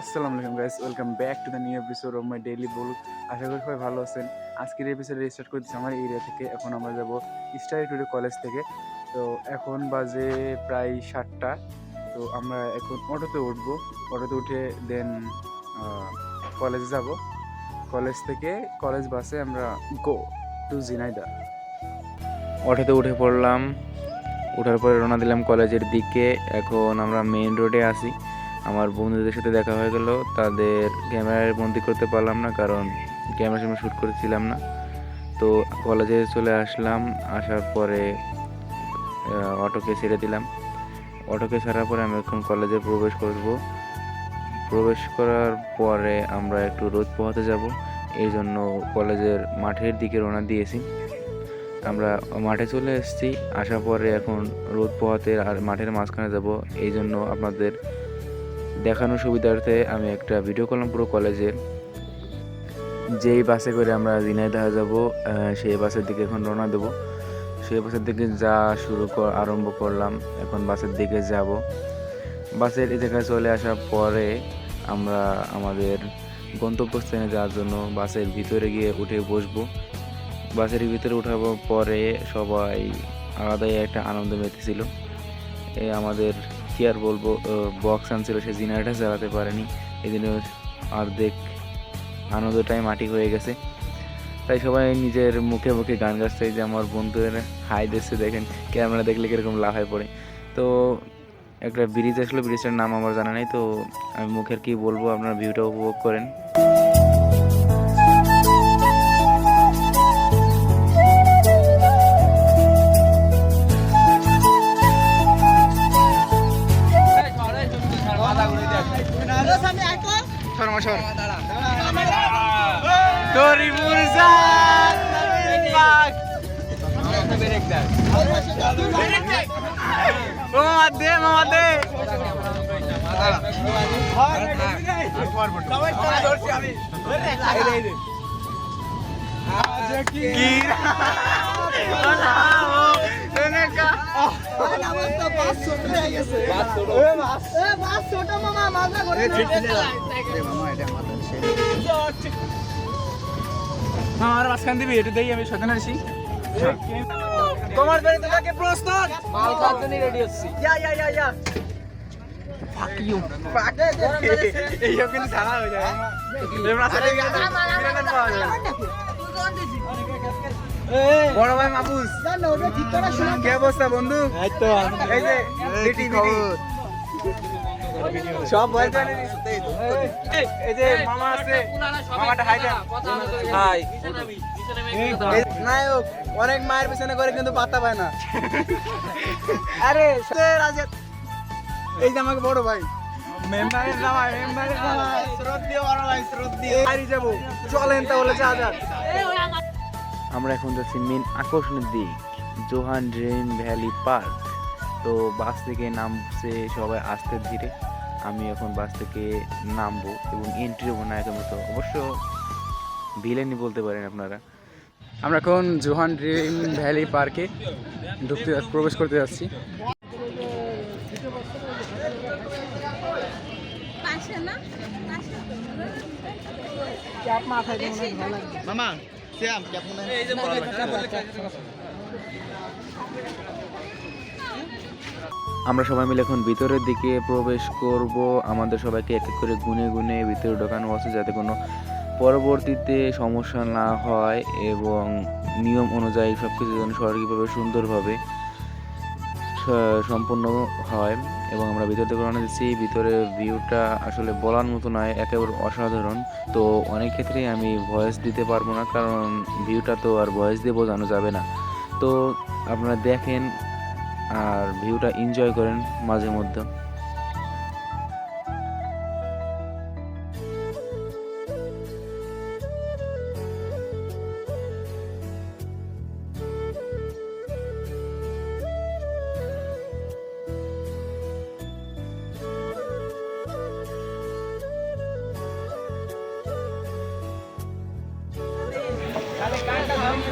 আসসালামু আলাইকুম guys welcome back to the new episode of my daily blog আশা করি সবাই ভালো আছেন। আজকের এপিসোড স্টার্ট করতেছি আমার এরিয়া থেকে। এখন আমরা যাব স্টাডি টুডে কলেজ থেকে। তো এখন বাজে প্রায় সাতটা। তো আমরা এখন অটোতে উঠবো। অটোতে উঠে দেন কলেজে যাব। কলেজ থেকে কলেজ বাসে আমরা গো টু জিনাইদা অটোতে উঠে পড়লাম। ওঠার পরে রওনা দিলাম কলেজের দিকে। এখন আমরা মেইন রোডে আসি আমার বন্ধুদের সাথে দেখা হয়ে গেল। তাদের ক্যামেরায় বন্দি করতে পারলাম না, কারণ ক্যামেরার সামনে শ্যুট করেছিলাম না। তো কলেজে চলে আসলাম, আসার পরে অটোকে ছেড়ে দিলাম। অটোকে ছাড়ার পরে আমি এখন কলেজে প্রবেশ করব। প্রবেশ করার পরে আমরা একটু রোদ পোহাতে যাব। এই জন্য কলেজের মাঠের দিকে রওনা দিয়েছি। আমরা মাঠে চলে এসেছি। আসার পরে এখন রোদ পোহাতে আর মাঠের মাঝখানে যাব। এই জন্য আপনাদের দেখানোর সুবিধার্থে আমি একটা ভিডিও করলাম পুরো কলেজের যেই বাসে করে আমরা ঝিনাইদহ যাব সেই বাসের দিকে এখন রওনা দেবো। সেই বাসের দিকে যা শুরু আরম্ভ করলাম, এখন বাসের দিকে যাব। বাসের জায়গায় চলে আসার পরে আমরা আমাদের গন্তব্যস্থানে যাওয়ার জন্য বাসের ভিতরে গিয়ে উঠে বসবো। বাসের ভিতরে ওঠার পরে সবাই আলাদাই একটা আনন্দ মেতেছিল এই আমাদের কি আর বলব বক্স আনছিল, সে জিনারটা চালাতে পারেনি। এই জন্য অর্ধেক আনন্দটাই মাটি হয়ে গেছে। তাই সবাই নিজের মুখে মুখে গান গাছতে যে আমার বন্ধুদের হাই দেখছে দেখেন ক্যামেরা দেখলে কীরকম লাফায় পড়ে। তো একটা ব্রিজ আসলো ব্রিজটার নাম আমার জানা নেই, তো আমি মুখের কি বলব, আপনারা ভিউটা উপভোগ করেন। আমার মাঝখান দিবি এটা দেই আমি সাথে আসি তোমার বাড়ি তোমাকে প্রস্তুত রেডি ফাক ইউ ফাক এইসব কিন্তু ঝালা হয়ে যায়। এবার আসলে বড় ভাই মাপুস কি অবস্থা বন্ধু? এই যে বিটি বিটি সব বয়স এই যে মামা আছে। মামাটা হাই। হাই নায়ক অনেক মায়ের পিছনে করে কিন্তু পাত্তা পায় না। আরে সে রাজা এই যে আমাকে বড় ভাই। মেম্বারের জামাই মেম্বারের জামাই। শ্রদ্ধেয় বড় ভাই শ্রদ্ধেয় বাড়ি যাব। চলেন তাহলে যা যাক। আমরা এখন যাচ্ছি মেন আকর্ষণের দিক জোহান ড্রিম ভ্যালি পার্ক। তো বাস থেকে নামছে সবাই আস্তে ধীরে। আমি এখন বাস থেকে নামবো এবং এন্ট্রি হব না এখন মতো। অবশ্য ভিলেনই বলতে পারেন আপনারা। আমরা এখন জোহান ড্রিম ভ্যালি পার্কে ঢুকতে প্রবেশ করতে যাচ্ছি। মামা শ্যাম ক্যাপ মনে এই যে বড় আমরা সবাই মিলে এখন ভিতরের দিকে প্রবেশ করব। আমাদের সবাইকে এক এক করে গুনে গুনে ভিতরে ঢোকানো আছে যাতে কোনো পরবর্তীতে সমস্যা না হয় এবং নিয়ম অনুযায়ী সব কিছু যেন সরকারিভাবে সুন্দরভাবে স- সম্পন্ন হয় এবং আমরা ভিতর থেকে রওনা দিচ্ছি। ভিতরে ভিউটা আসলে বলার মতো নয়, একেবারে অসাধারণ। তো অনেক ক্ষেত্রেই আমি ভয়েস দিতে পারব না, কারণ ভিউটা তো আর ভয়েস দিয়ে বোঝানো যাবে না। তো আপনারা দেখেন আর ভিউটা এনজয় করেন মাঝে মধ্যে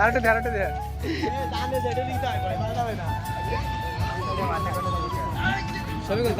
আরেকটা দে আরেকটা দে সবই করে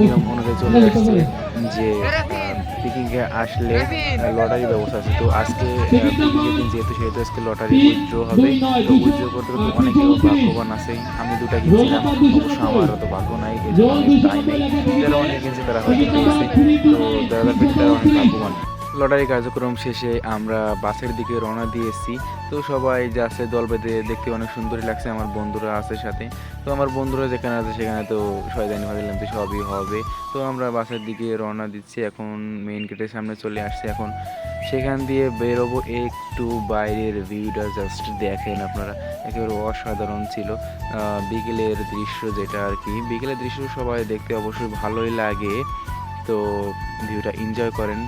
নিয়ম অনুযায়ী চলে আসছে যে পিকনিকে আসলে লটারি ব্যবস্থা আছে। তো আজকে যেহেতু, সেহেতু আজকে লটারি উইথড্র হবে, তো উইথড্র করতে করতে অনেকে ভাগ্যবান আছে। আমি দুটা কিনছিলাম, অবশ্য আমার অত ভাগ্য নাই এই নেই। যারা অনেক কিনছে, তারা হয়তো তো দাদা তারা অনেক ভাগ্যবান। লটারি কার্যক্রম শেষে আমরা বাসের দিকে রওনা দিয়েছি। তো সবাই যাচ্ছে দল বেঁধে দেখতে অনেক সুন্দরই লাগছে, আমার বন্ধুরা আছে সাথে। তো আমার বন্ধুরা যেখানে আছে সেখানে তো শয়দানি ভাবলাম তো সবই হবে। তো আমরা বাসের দিকে রওনা দিচ্ছি, এখন মেইন গেটের সামনে চলে আসছে। এখন সেখান দিয়ে বেরোবো একটু বাইরের ভিউটা জাস্ট দেখেন আপনারা। একেবারে অসাধারণ ছিল। বিকেলের দৃশ্য যেটা আর কি। বিকেলের দৃশ্য সবাই দেখতে অবশ্যই ভালোই লাগে। তো ভিউটা এনজয় করেন।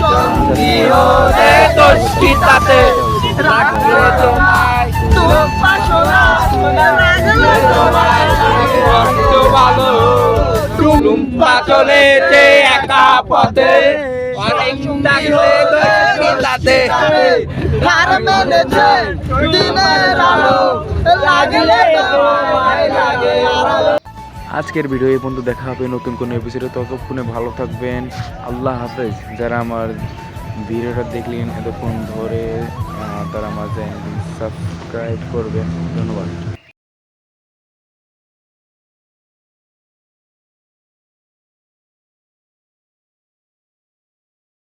সঙ্গী হলে রাখলে তোমায় তুমি পাশনা রাখলে তোমায়। ভালো টুলুম্পা চলেছে একা পথে অনেক দোষিতাতে হার মেনেছে দিনের আলো, লাগলে তোমায়। আজকের ভিডিও এই পর্যন্ত দেখা হবে নতুন কোনো এপিসোডে ততক্ষণে ভালো থাকবেন। আল্লাহ হাফেজ। যারা আমার ভিডিওটা দেখলেন এতক্ষণ ধরে তারা আমার চ্যানেলটি সাবস্ক্রাইব করবেন। ধন্যবাদ।